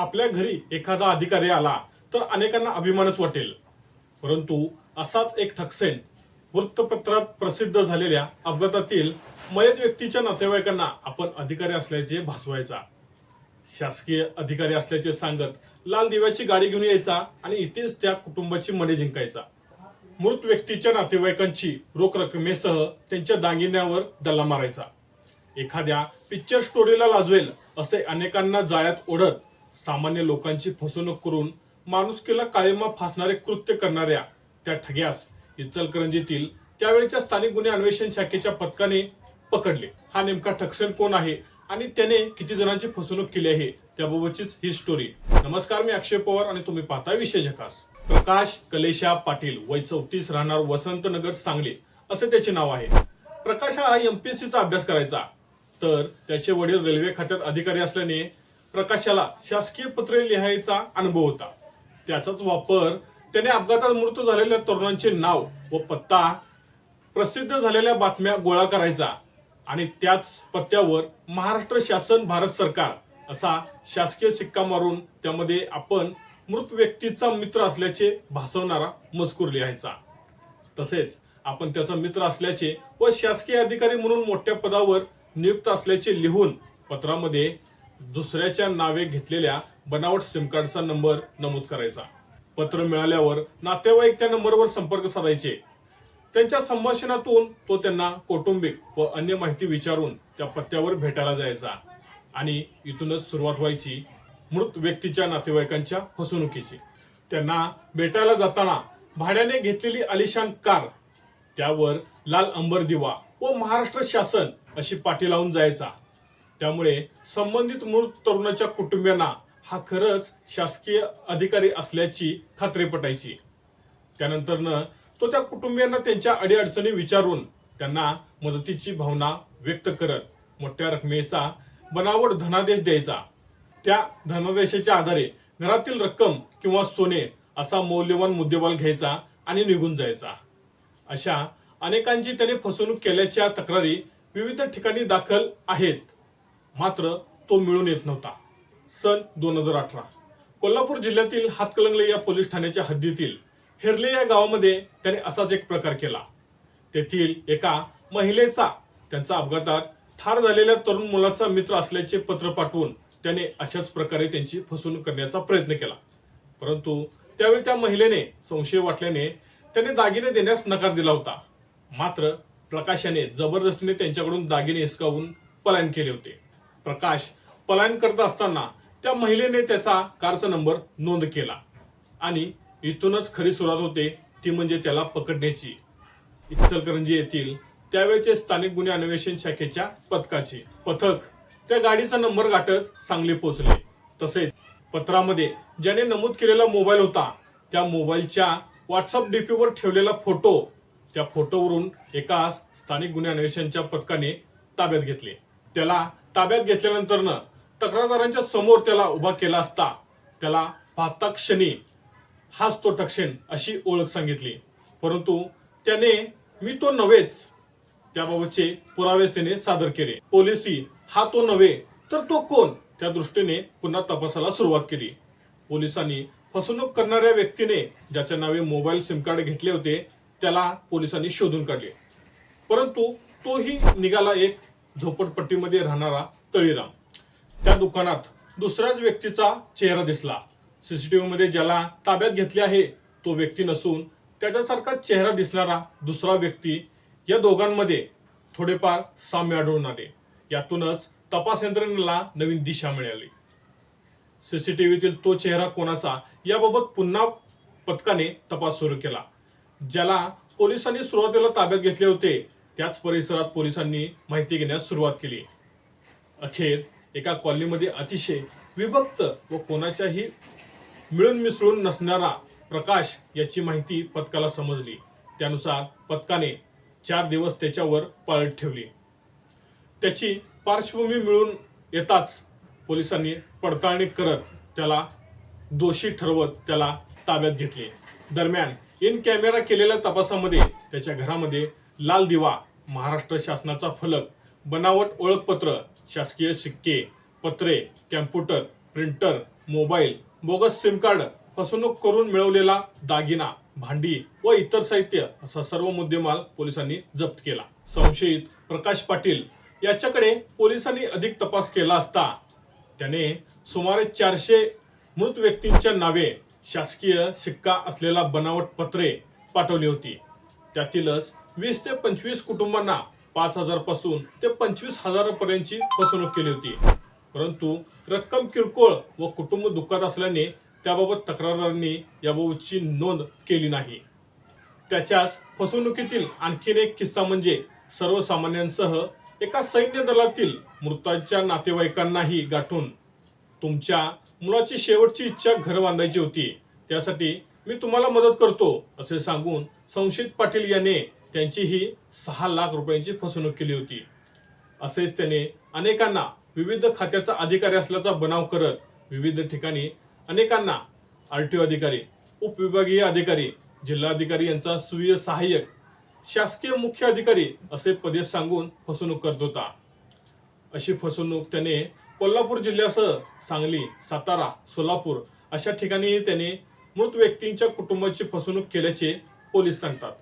आपल्या घरी एखादा अधिकारी आला तर अनेकांना अभिमानच वाटेल. परंतु असाच एक ठकसेन वृत्तपत्रात प्रसिद्ध झालेल्या अपघातातील मयत व्यक्तीच्या नातेवाईकांना आपण अधिकारी असल्याचे भासवायचा. शासकीय अधिकारी असल्याचे सांगत लाल दिव्याची गाडी घेऊन यायचा आणि इथेच त्या कुटुंबाची मने जिंकायचा. मृत व्यक्तीच्या नातेवाईकांची रोख रकमेसह त्यांच्या दागिन्यावर डल्ला मारायचा. एखाद्या पिक्चर स्टोरीला लाजवेल असे अनेकांना जाळ्यात ओढत सामान्य लोकांची फसवणूक करून माणुसकीला काळीमा फासणारे कृत्य करणाऱ्या त्या ठग्यास इचलकरंजीतील त्यावेळेच्या स्थानिक गुन्हे अन्वेषण शाखेच्या पथकाने पकडले. हा नेमका ठकसेन कोण आहे आणि त्याने किती जणांची फसवणूक केली आहे त्याबाबतचीच ही स्टोरी नमस्कार मी अक्षय पवार आणि तुम्ही पाहता विशेष झकास. प्रकाश कलेशा पाटील वय चौतीस राहणार वसंतनगर सांगली असे त्याचे नाव आहे. प्रकाश हा एमपीएससीचा अभ्यास करायचा. तर त्याचे वडील रेल्वे खात्यात अधिकारी असल्याने प्रकाशाला शासकीय पत्रे लिहायचा अनुभव होता. त्याचाच वापर त्याने अपघातात मृत झालेल्या तरुणांचे नाव व पत्ता प्रसिद्ध झालेल्या बातम्या गोळा करायचा आणि त्याच पत्त्यावर महाराष्ट्र शासन भारत सरकार असा शासकीय सिक्का मारून त्यामध्ये आपण मृत व्यक्तीचा मित्र असल्याचे भासवणारा मजकूर लिहायचा. तसेच आपण त्याचा मित्र असल्याचे व शासकीय अधिकारी म्हणून मोठ्या पदावर नियुक्त असल्याचे लिहून पत्रामध्ये दुसऱ्याच्या नावे घेतलेल्या बनावट सिम कार्डचा नंबर नमूद करायचा. पत्र मिळाल्यावर नातेवाईक त्या नंबरवर संपर्क साधायचे. त्यांच्या संभाषणातून तो त्यांना कौटुंबिक व अन्य माहिती विचारून त्या पत्त्यावर भेटायला जायचा आणि इथूनच सुरुवात व्हायची मृत व्यक्तीच्या नातेवाईकांच्या फसवणुकीची. त्यांना भेटायला जाताना भाड्याने घेतलेली आलिशान कार त्यावर लाल अंबर दिवा व महाराष्ट्र शासन अशी पाठी लावून जायचा. त्यामुळे संबंधित मृत तरुणाच्या कुटुंबियांना हा खरंच शासकीय अधिकारी असल्याची खात्री पटायची. त्यानंतरनं तो त्या कुटुंबियांना त्यांच्या अडीअडचणी विचारून त्यांना मदतीची भावना व्यक्त करत मोठ्या रकमेचा बनावट धनादेश द्यायचा. त्या धनादेशाच्या आधारे घरातील रक्कम किंवा सोने असा मौल्यवान मुद्देमाल घ्यायचा आणि निघून जायचा. अशा अनेकांची त्याने फसवणूक केल्याच्या तक्रारी विविध ठिकाणी दाखल आहेत. मात्र तो मिळून येत नव्हता. सन दोन हजार अठरा. कोल्हापूर जिल्ह्यातील हातकलंगले या पोलीस ठाण्याच्या हद्दीतील हेरले या गावामध्ये त्याने असाच एक प्रकार केला. तेथील एका महिलेचा त्यांचा अपघातात ठार झालेल्या तरुण मुलाचा मित्र असल्याचे पत्र पाठवून त्याने अशाच प्रकारे त्यांची फसवणूक करण्याचा प्रयत्न केला. परंतु त्यावेळी त्या महिलेने संशय वाटल्याने त्याने दागिने देण्यास नकार दिला होता. मात्र प्रकाशाने जबरदस्तीने त्यांच्याकडून दागिने हिसकावून पलायन केले होते. प्रकाश पलायन करत असताना त्या महिलेने त्याचा कारचा नंबर नोंद केला. आणि इथूनच खरी सुरुवात होते ती म्हणजे त्याला पकडण्याची. इचलकरंजी येथील त्यावेळेचे स्थानिक गुन्हे अन्वेषण शाखेच्या पथकाचे पथक त्या गाडीचा नंबर गाठत सांगली पोहोचले. तसेच पत्रामध्ये ज्याने नमूद केलेला मोबाईल होता त्या मोबाईलच्या व्हॉट्सअप डीपीवर ठेवलेला फोटो त्या फोटोवरून एका स्थानिक गुन्हे अन्वेषणच्या पथकाने ताब्यात घेतले. त्याला ताब्यात घेतल्यानंतरनं तक्रारदारांच्या समोर त्याला उभा केला असता त्याला पाहता क्षणी हाच तो टक्षेन अशी ओळख सांगितली. परंतु त्याने मी तो नव्हेच त्याबाबतचे पुरावेच त्याने सादर केले. पोलिसी हा तो नव्हे तर तो कोण? त्या दृष्टीने पुन्हा तपासाला सुरुवात केली. पोलिसांनी फसवणूक करणाऱ्या व्यक्तीने ज्याच्या नावे मोबाईल सिम कार्ड घेतले होते त्याला पोलिसांनी शोधून काढले. परंतु तोही निघाला एक झोपडपट्टीमध्ये राहणारा तळीराम. त्या दुकानात दुसऱ्याच व्यक्तीचा चेहरा दिसला. सीसीटीव्ही मध्ये ज्याला ताब्यात घेतले आहे तो व्यक्ती नसून त्याच्यासारखा चेहरा दिसणारा दुसरा व्यक्ती या दोघांमध्ये थोडेफार साम्य आढळून आले. यातूनच तपास यंत्रणेला नवीन दिशा मिळाली. सीसीटीव्हीतील तो चेहरा कोणाचा याबाबत पुन्हा पथकाने तपास सुरू केला. ज्याला पोलिसांनी सुरुवातीला ताब्यात घेतले होते त्याच परिसरात पोलिसांनी माहिती घेण्यास सुरुवात केली. अखेर एका कॉलनीमध्ये अतिशय विभक्त व कोणाच्याही मिळून मिसळून नसणारा प्रकाश याची माहिती पथकाला समजली. त्यानुसार पथकाने चार दिवस त्याच्यावर पाळत ठेवली. त्याची पार्श्वभूमी मिळून येताच पोलिसांनी पडताळणी करत त्याला दोषी ठरवत त्याला ताब्यात घेतले. दरम्यान इन कॅमेरा केलेल्या तपासामध्ये त्याच्या घरामध्ये लाल दिवा महाराष्ट्र शासनाचा फलक बनावट ओळखपत्र शासकीय सिक्के पत्रे computer printer mobile bogus sim card फसवणूक करून मिळवलेला दागिना भांडी व इतर साहित्य असा सर्व मुद्देमाल पोलिसांनी जप्त केला. संशयित प्रकाश पाटील याच्याकडे पोलिसांनी अधिक तपास केला असता त्याने सुमारे चारशे मृत व्यक्तींच्या नावे शासकीय शिक्का असलेला बनावट पत्रे पाठवली होती. त्यातीलच वीस ते पंचवीस कुटुंबांना पाच हजारपासून ते पंचवीस हजारापर्यंतची फसवणूक केली होती. परंतु रक्कम किरकोळ व कुटुंब दुःखात असल्याने त्याबाबत तक्रारदारांनी याबाबतची नोंद केली नाही. त्याच्याच फसवणुकीतील आणखीन एक किस्सा म्हणजे सर्वसामान्यांसह एका सैन्य दलातील मृतांच्या नातेवाईकांनाही गाठून तुमच्या मुलाची शेवटची इच्छा घर बांधायची होती. त्यासाठी मी तुम्हाला मदत करतो असे सांगून संशयित पाटील याने त्यांची ही सहा लाख रुपयांची फसवणूक केली होती. असेच त्याने अनेकांना विविध खात्याचा अधिकारी असल्याचा बनाव करत विविध ठिकाणी अनेकांना आर टी ओ अधिकारी उपविभागीय अधिकारी जिल्हाधिकारी यांचा स्वीय सहाय्यक शासकीय मुख्य अधिकारी असे पदे सांगून फसवणूक करत होता. अशी फसवणूक त्याने कोल्हापूर जिल्ह्यासह सांगली सातारा सोलापूर अशा ठिकाणी त्याने मृत व्यक्तींच्या कुटुंबाची फसवणूक केल्याचे पोलीस सांगतात.